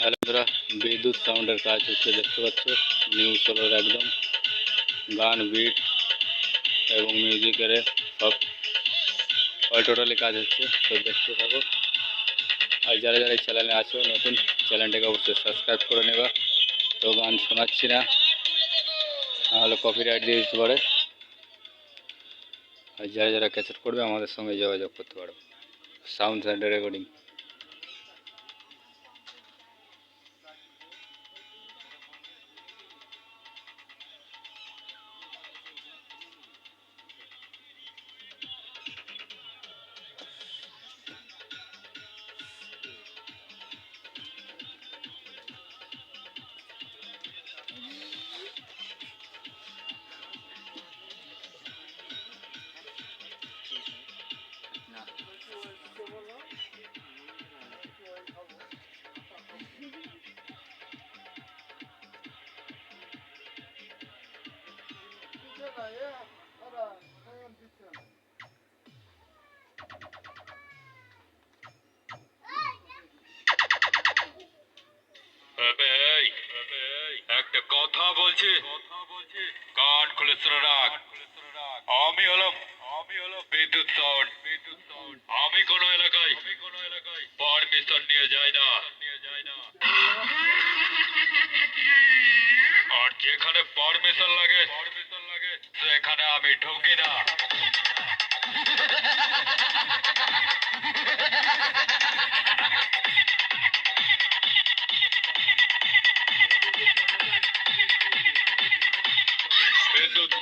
Hello বিদ্যুৎ সাউন্ডের কাজ হচ্ছে দেখতে পাচ্ছ নিউ সোলোর একদম। গান বিট এবং মিউজিকের সব অল টোটালি কাজ হচ্ছে, তো দেখতে থাকো। আর যারা যারা এই চ্যানেলে আছো, নতুন চ্যানেলটাকে অবশ্যই সাবস্ক্রাইব করে নেবা। তো গান শোনাচ্ছি না, নাহলে কপিরাইট দিয়ে দিতে পারে। আর যারা যারা ক্যাসেট করবে, আমাদের সঙ্গে যোগাযোগ করতে পারো। সাউন্ড সেন্টার রেকর্ডিং একটা কথা বলছি। কান খুলে রাখ। আমি হলাম আমি হলাম বিদ্যুৎ সাউন্ড আমি কোন এলাকায় আমি কোন এলাকায় পারমিশন নিয়ে যাই না। নিয়ে যাই না আর যেখানে পারমিশন লাগে সেখানে আমি ঢুকি না। বিদ্যুৎ